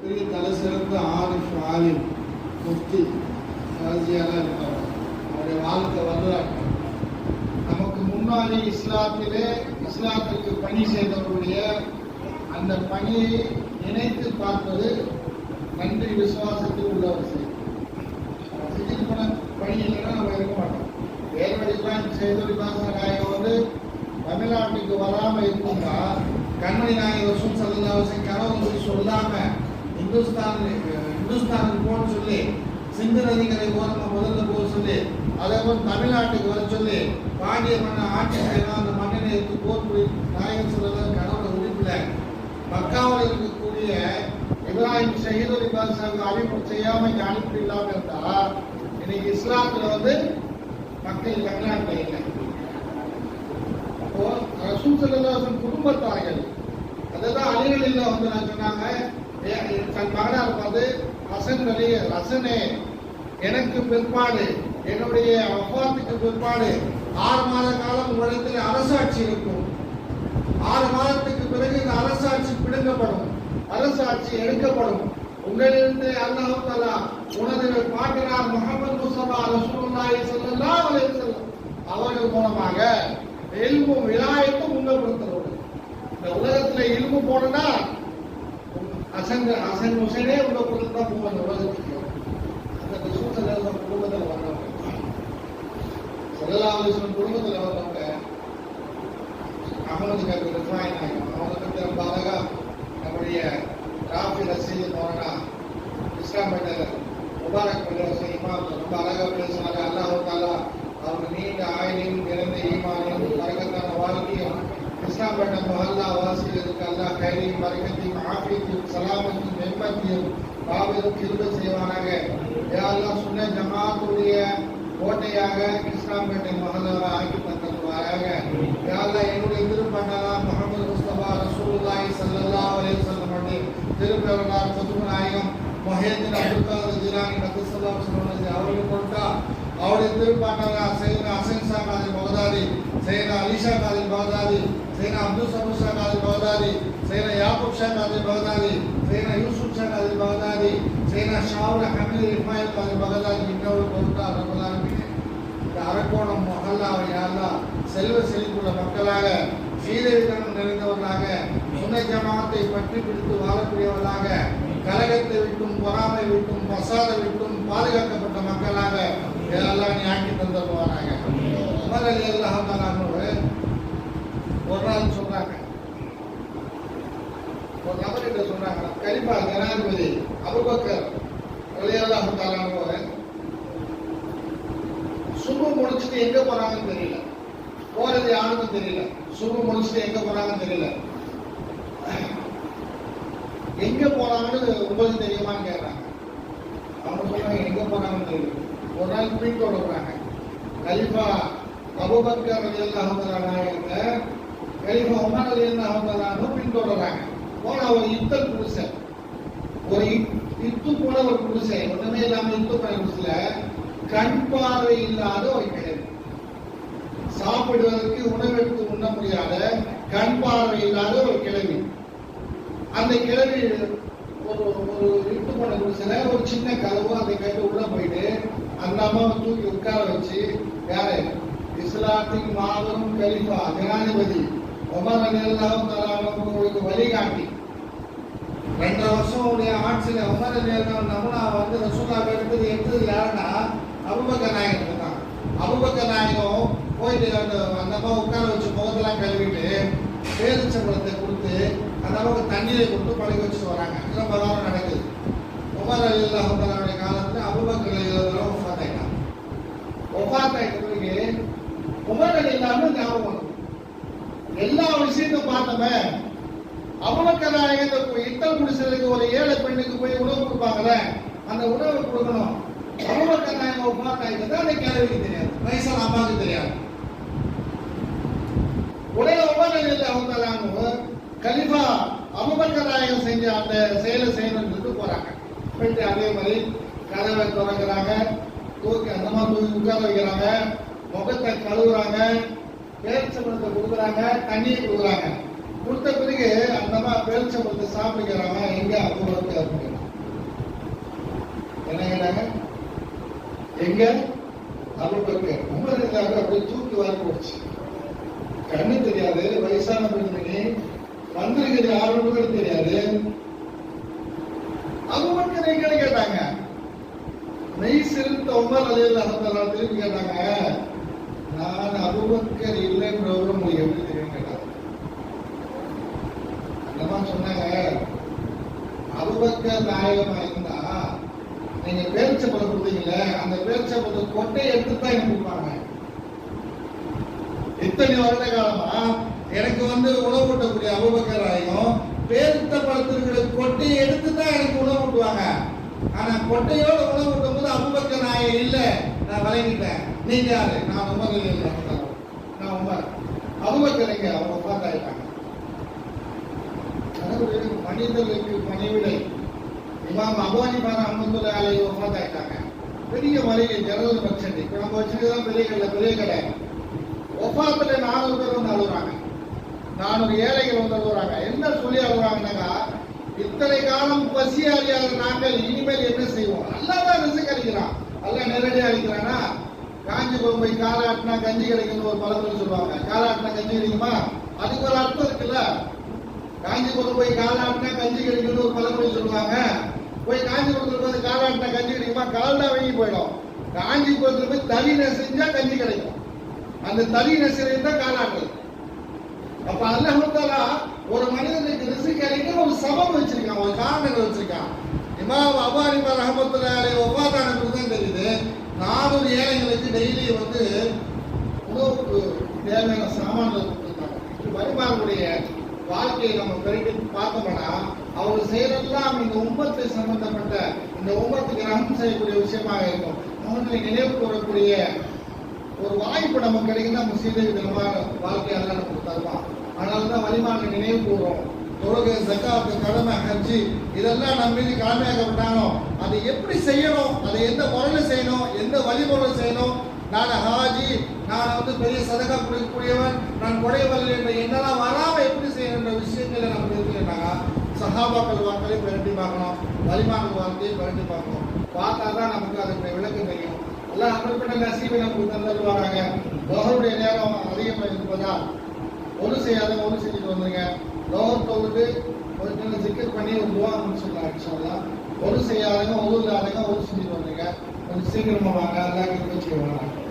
பெரிய தலை சிறந்த ஆரிஃப் ஆலிம் முஃப்தி ராஜியாலாம் இருப்பார். அவருடைய வாழ்க்கை வரலாறு. நமக்கு முன்னாடி இஸ்லாத்திலே இஸ்லாத்திற்கு பணி செய்தவருடைய அந்த பணியை நினைத்து பார்ப்பது நன்றி விசுவாசத்தில் உள்ள ஒரு செயல். பணி இல்லைன்னா நம்ம இருக்க மாட்டோம். வேறுபடிதான் செய்தொழி நாயகம் வந்து தமிழ்நாட்டுக்கு வராமல் இருந்தா கண்மணி நாயகம் ரசூல் சல்லாஹ் கனவு சொல்லி சொல்லாம இந்துஸ்தான் இந்துஸ்தானுக்கு போன்னு சொல்லி சிந்து நதிக்கரை ஓரமா முதல்ல போக சொல்லி அதே போல் தமிழ்நாட்டுக்கு வர சொல்லி பாண்டிய மன்ன ஆட்சி செய்யலாம் அந்த மன்னனை எடுத்து போர் நாயகன் சொல்லலாம் கடவுளை உறுப்பில மக்காவில் இருக்கக்கூடிய இப்ராஹிம் ஷஹீதுல் பாதுஷாவுக்கு அறிவிப்பு செய்யாமல் இங்கே அனுப்பி இல்லாமல் இருந்தால் இன்னைக்கு இஸ்லாத்தில் வந்து மக்கள் தமிழ்நாட்டில் இல்லை அப்போ ரசூல் சல்லாஹன் குடும்பத்தார்கள் அதுதான் அலிகளில் வந்து நான் சொன்னாங்க. தன் மகனார் பார்த்து ஹசன் அலி ரசனே எனக்கு பிற்பாடு என்னுடைய வஃபாத்துக்கு பிற்பாடு ஆறு மாத காலம் உங்களிடத்தில் அரசாட்சி இருக்கும். ஆறு மாதத்துக்கு பிறகு இந்த அரசாட்சி பிடுங்கப்படும். அரசாட்சி எடுக்கப்படும். உங்களிலிருந்து அல்லாஹ் தஆலா உனது பாட்டினார் முகமது முசபா ரசூலுல்லாஹி ஸல்லல்லாஹு அலைஹி வஸல்லம் அவர்கள் மூலமாக இல்மும் விலாயத்தும் உங்கப்படுத்துறது இந்த உலகத்துல இல்மு போனா அசன் அசன் ஹுசைனே உங்கப்படுத்த தான் போவோம் இந்த உலகத்துக்கு. அந்த ரசூல் குடும்பத்தில் வர்றவங்க. ஸல்லல்லாஹு குடும்பத்தில் வர்றவங்க அகமது கருத்து அவங்க பற்றி ரொம்ப அழகா கைரையும் பரகத்தையும் ஆஃபியத்தையும் சலாமத்தையும் நெம்மத்தையும் பாவதும் கிருபை செய்வானாக. யாரெல்லாம் சுன்ன ஜமாத்துடைய கோட்டையாக கிருஷ்ணாம்பேட்டை பேட்டை ஆக்கி தந்தருவாராக யாரெல்லாம் என்னுடைய திருப்பண்ணலாம் முகமது முஸ்தபா ரசூலுல்லாஹி ஸல்லல்லாஹு அலைஹி வஸல்லம் அவருடைய திருப்பெருமாள் குதுபு நாயகம் மொஹேத்தின் அப்துல் காதர் ஜிலானி நபிசல்லாம் சொன்னது அவர்கள் கொண்டா அவருடைய திருப்பாண்டலா சையனா ஹசன் ஷா காதிர் பகதாதி சையனா அலிஷா ஷா பகதாதி சேன அப்துல் சபூர் ஷா காதிர் பகதாதி சையனா யாக்கூப் ஷா காதிர் பகதாதி சையனா யூசுப் ஷா காதிர் பகதாதி சையனா ஷாவுல் ஹமீத் இஸ்மாயில் காதிர் பகதாதி இன்னொரு கொண்டா ரபலாலுமே இந்த அரக்கோணம் மொஹல்லாவை யாரெல்லாம் செல்வ செழிப்புள்ள மக்களாக சீரவிதனம் நிறைந்தவர்களாக சுனை ஜமாத்தை பற்றி பிடித்து வாழக்கூடியவர்களாக கலகத்தை விட்டும் பொறாமை விட்டும் பசாதை விட்டும் பாதுகாக்கப்பட்ட மக்களாக இதெல்லாம் நீ ஆக்கி தந்துடுவாராங்க உமர் அலி அல்லாஹாலு ஒரு நாள் சொல்றாங்க. ஒரு நபர்கிட்ட சொல்றாங்க கண்டிப்பா ஜனாதிபதி அபுபக்கர் அலி போறேன் சுபு முடிச்சுட்டு எங்க போறாங்கன்னு தெரியல. போறது யாருக்கும் தெரியல. சுபு முடிச்சுட்டு எங்க போறாங்கன்னு தெரியல. எங்க போறாங்கன்னு உங்களுக்கு தெரியுமான்னு கேக்குறாங்க. அவங்க சொல்றாங்க எங்க போறாங்கன்னு தெரியல. ஒரு நாள் ட்வீட் விடுறாங்க கலிஃபா அபுபக்கர் அலி அல்லாஹாங்க கலிஃபா உமர் அலி அல்லாஹாங்க பின்தொடர்றாங்க போனா ஒரு யுத்த புருஷன் ஒரு இத்து போல ஒரு குடிசை. ஒண்ணுமே இல்லாம இத்து பண்ண குடிசையில கண் பார்வை இல்லாத ஒரு கிழமை சாப்பிடுவதற்கு உணவெடுத்து உண்ண முடியாத கண் பார்வை இல்லாத ஒரு கிழவி. அந்த கிழவி ஒரு ஒரு இட்டு போன குடிசையில ஒரு சின்ன கதவு அதை கட்டு உள்ள போயிட்டு அந்த அம்மாவை தூக்கி உட்கார வச்சு யாரு? இஸ்லாத்தின் மாபெரும் கலிஃபா ஜனாதிபதி. உமர் அலி அல்லாஹ் உங்களுக்கு வழிகாட்டி ரெண்டு வருஷம் உடைய ஆட்சியில் உமர் அலி அல்லாஹ் நமுனா வந்து ரசூலா எடுத்தது எடுத்தது யாருன்னா அபுபக்கர் நாயகம் தான் அபுபக்கர் நாயகம் போயிட்டு அந்த அந்த உட்கார வச்சு முகத்தெல்லாம் கழுவிட்டு பேரிச்சம்பழத்தை கொடுத்து அந்த அளவுக்கு தண்ணீரை கொடுத்து பழகி வச்சுட்டு வராங்க. இதெல்லாம் பரவாயில்ல நடக்குது. உமர் அலி அல்லாஹுடைய காலத்தில் அபுபக்கர் அலி அல்லாஹ் ஒஃபாத் பிறகு உமர் அலி ஞாபகம் எல்லா விஷயத்தையும் பார்த்தோமே அபுபக்கர் நாயகன் இத்தல் குடிசலுக்கு ஒரு ஏழை பெண்ணுக்கு போய் உணவு கொடுப்பாங்கல்ல அந்த உணவு கொடுக்கணும். அபுபக்கர் நாயகம் ஒஃபாத் அந்த கேள்விக்கு தெரியாது. வயசான அம்மாவுக்கு தெரியாது. உடைய உபநிலையில் அவங்க கலிஃபா அபுபக்கர் செஞ்ச அந்த செயலை செய்யணும்னு சொல்லிட்டு போறாங்க. போயிட்டு அதே மாதிரி கதவை திறக்கிறாங்க தூக்கி அந்த மாதிரி தூக்கி உட்கார வைக்கிறாங்க முகத்தை கழுவுறாங்க பேரிச்சம்பழத்தை கொடுக்குறாங்க தண்ணியை கொடுக்குறாங்க. கொடுத்த பிறகு அந்த மாதிரி பேரிச்சம்பழத்தை சாப்பிடுக்கிறாங்க எங்க அபுபக்கர் அபுபக்கர் என்ன கேட்டாங்க? எங்க? அபுபக்கர் உமர் அப்படியே தூக்கி வாரி போச்சு கண்ணு தெரியாது வயசான பெண்மணி. வந்திருக்கிற யாருன்னு தெரியாது. தெரியாது மட்டும் எங்கன்னு கேட்டாங்க. நெய் சிறுத்த உமர் அலையில் அகத்தலாம் திருப்பி கேட்டாங்க. நான் அபுபக்கர் இல்லைன்றவரை உங்களுக்கு எப்படி தெரியும் கேட்டாங்க என்னமா சொன்னாங்க அபுபக்கர் நாயகமா இருந்தா நீங்க பேரிச்ச பழம் கொடுத்தீங்கல்ல அந்த பேரிச்ச பழம் கொட்டையை எடுத்து தான் எனக்கு கொடுப்பாங்க. இத்தனை வருட காலமா எனக்கு வந்து உணவு ஊட்டக்கூடிய அபுபக்கர் ஆயும் பேரித்த பழத்திற்கு கொட்டையை எடுத்து தான் எனக்கு உணவு ஊட்டுவாங்க. ஆனா கொட்டையோட உணவு ஊட்டும் போது அபுபக்கர் நாயகம் இல்லை. நான் வழங்கிட்டேன் நீங்க யாரு? நான் உமர் இல்லை நான் உமர் அபுபக்கர் எங்க அவங்க பார்த்தாயிட்டாங்க மனிதர்களுக்கு பணிவிடை இமாம் அபுஹனிபான அஹமதுல்லா அலைஹி வஃபாத் ஆயிட்டாங்க. பெரிய மளிகை ஜெனரல் மர்ச்சன்ட் இப்போ நம்ம வச்சிருக்கதான் பெரிய கடை பெரிய கடை ஒப்பாத்துல நானூறு பேர் வந்து அழுகுறாங்க. நானூறு ஏழைகள் வந்து அழுகுறாங்க. என்ன சொல்லி அழுகுறாங்கன்னாக்கா இத்தனை காலம் பசி அறியாத நாங்கள் இனிமேல் என்ன செய்வோம்? அல்லாதான் ரிசுக்கு அளிக்கிறான். அல்ல நேரடியாக அளிக்கிறானா? காஞ்சிபுரம் போய் காலாட்டினா கஞ்சி கிடைக்கும்னு ஒரு பழமொழி சொல்லுவாங்க. காலாட்டினா கஞ்சி கிடைக்குமா? அதுக்கு ஒரு அர்த்தம் இருக்குல்ல. காஞ்சி போய் காலாட்டினா கஞ்சி கிடைக்கும்னு ஒரு பழமொழி சொல்லுவாங்க. போய் காஞ்சிபுரத்துல போய் காலாட்டினா கஞ்சி கிடைக்குமா? கால்டா வாங்கி போயிடும். காஞ்சிபுரத்துல போய் தனி நெசைஞ்சா கஞ்சி கிடைக்கும். அந்த தனி நெசறது தான் காலாட்டல் அப்ப அல்லாஹாலா ஒரு மனிதனுக்கு ரிசிக் அளிக்க ஒரு சபம் வச்சிருக்கான். ஒரு காரணங்கள் வச்சிருக்கான். இமாம் அபாரிபா ரஹமத்துல ஒவ்வாதான தான் தெரியுது. நானூறு ஏழைகளுக்கு டெய்லி வந்து உணவுக்கு தேவையான சாமான்கள் கொடுத்துருக்காங்க இப்படி வாழ்க்கையை நம்ம பெருக்கி பார்த்தோம்னா அவர் செய்யறதெல்லாம் இந்த உம்பத்து சம்பந்தப்பட்ட இந்த உம்பத்து கிரகம் செய்யக்கூடிய விஷயமாக இருக்கும். அவங்களை நினைவு கூறக்கூடிய ஒரு வாய்ப்பு நமக்கு கிடைக்கும் நம்ம சீதை விதமான வாழ்க்கையெல்லாம் நமக்கு தருவான் அதனால தான் வலிமானை நினைவு கூறுறோம். தொழுகை ஜக்காத்து கடமை ஹஜ்ஜி இதெல்லாம் நம்ம மீது கடமையாக்கப்பட்டாலும் அதை எப்படி செய்யணும் அதை எந்த முறையில் செய்யணும் எந்த வழிமுறையில் செய்யணும்? நான் ஹாஜி நான் வந்து பெரிய சதகா கொடுக்கக்கூடியவன் நான் கொடைவல் என்ற எண்ணெல்லாம் வராமல் எப்படி செய்யணுன்ற விஷயங்களை நம்ம இருக்குன்னாங்க சஹாபாக்கள் வார்த்தையை பிரட்டி பார்க்கணும் வலிமானல் வார்த்தையை பிரட்டி பார்க்கணும். பார்த்தா தான் நமக்கு அதுக்கு விளக்கம் தெரியும். எல்லாம் அப்படிப்பட்ட நசீபை நமக்கு தந்துருவாங்க லோகருடைய நேரம் அதிகமாக இருப்பதால் ஒரு செய்யாத ஒன்றும் செஞ்சுட்டு வந்துருங்க. லோகத்தை விட்டு ஒரு சின்ன சிக்கல் பண்ணி ஒரு துவா சொல்லலாம் சொல்லலாம் ஒரு செய்யாதவங்க ஒன்றும் இல்லாதவங்க ஒரு செஞ்சுட்டு வந்துருங்க. கொஞ்சம் சீக்கிரமாக வாங்க எல்லாம் வச்சு